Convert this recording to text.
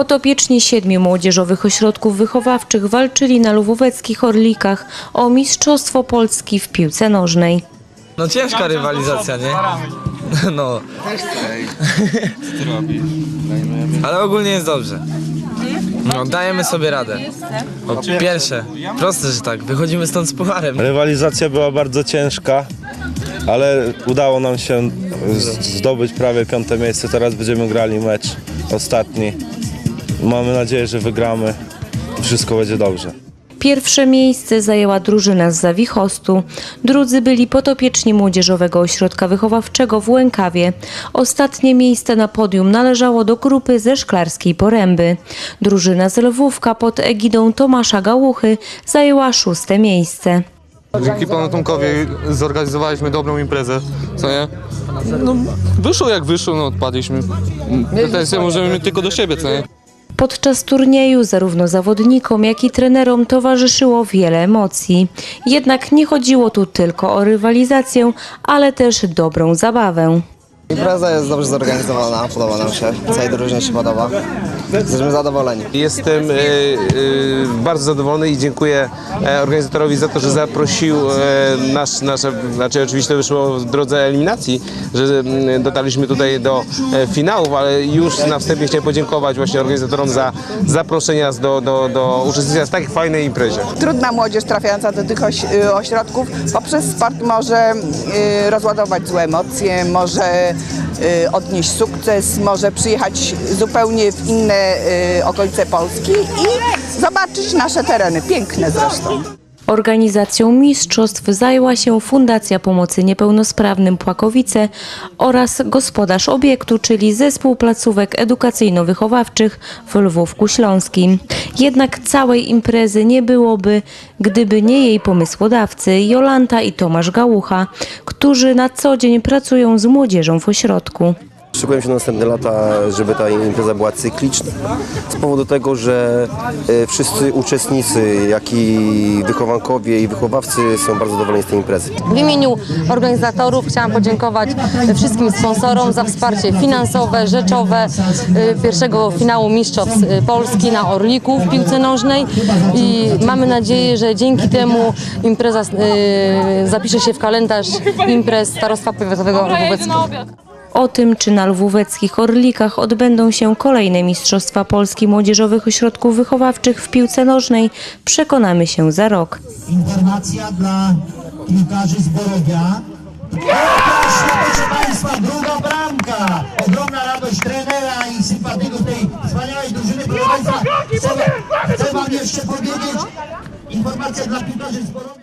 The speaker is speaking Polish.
Potopieczni siedmiu młodzieżowych ośrodków wychowawczych walczyli na lwóweckich Orlikach o Mistrzostwo Polski w piłce nożnej. No ciężka rywalizacja, nie? No. Ale ogólnie jest dobrze. No, dajemy sobie radę. Pierwsze, proste, że tak, wychodzimy stąd z pucharem. Rywalizacja była bardzo ciężka, ale udało nam się zdobyć prawie piąte miejsce. Teraz będziemy grali mecz ostatni. Mamy nadzieję, że wygramy. Wszystko będzie dobrze. Pierwsze miejsce zajęła drużyna z Zawichostu, drudzy byli potopieczni Młodzieżowego Ośrodka Wychowawczego w Łękawie. Ostatnie miejsce na podium należało do grupy ze Szklarskiej Poręby. Drużyna z Lwówka pod egidą Tomasza Gałuchy zajęła szóste miejsce. Dzięki panu Tomkowi zorganizowaliśmy dobrą imprezę, co nie? No, wyszło jak wyszło, no odpadliśmy. Pretensje możemy mieć tylko do siebie, co nie? Podczas turnieju zarówno zawodnikom, jak i trenerom towarzyszyło wiele emocji. Jednak nie chodziło tu tylko o rywalizację, ale też dobrą zabawę. Impreza jest dobrze zorganizowana, podoba nam się, całej drużynie się podoba. Jesteśmy zadowoleni. Jestem e, e, bardzo zadowolony i dziękuję e, organizatorowi za to, że zaprosił e, nasz, nasze, znaczy oczywiście wyszło w drodze eliminacji, że mm, dotarliśmy tutaj do e, finałów, ale już na wstępie chciałem podziękować właśnie organizatorom za zaproszenie nas do, do, do uczestnictwa w tak fajnej imprezie. Trudna młodzież trafiająca do tych oś, y, ośrodków poprzez sport może y, rozładować złe emocje, może y, odnieść sukces, może przyjechać zupełnie w inne y, okolice Polski i zobaczyć nasze tereny, piękne zresztą. Organizacją mistrzostw zajęła się Fundacja Pomocy Niepełnosprawnym Płakowice oraz gospodarz obiektu, czyli Zespół Placówek Edukacyjno-Wychowawczych w Lwówku Śląskim. Jednak całej imprezy nie byłoby, gdyby nie jej pomysłodawcy Jolanta i Tomasz Gałucha, którzy na co dzień pracują z młodzieżą w ośrodku. Szykuję się na następne lata, żeby ta impreza była cykliczna. Z powodu tego, że e, wszyscy uczestnicy, jak i wychowankowie i wychowawcy są bardzo zadowoleni z tej imprezy. W imieniu organizatorów chciałam podziękować wszystkim sponsorom za wsparcie finansowe, rzeczowe y, pierwszego finału Mistrzostw y, Polski na Orliku w piłce nożnej i mamy nadzieję, że dzięki temu impreza zapisze się w kalendarz imprez Starostwa Powiatowego Lwóweckiego. O tym, czy na lwóweckich Orlikach odbędą się kolejne Mistrzostwa Polski Młodzieżowych Ośrodków Wychowawczych w piłce nożnej, przekonamy się za rok. Informacja dla piłkarzy z Borowia. Proszę, proszę Państwa, druga bramka. Ogromna radość trenera i sympatyków tej wspaniałej drużyny. Proszę Państwa, chcę, chcę Wam jeszcze powiedzieć, informacja dla piłkarzy z Borowia.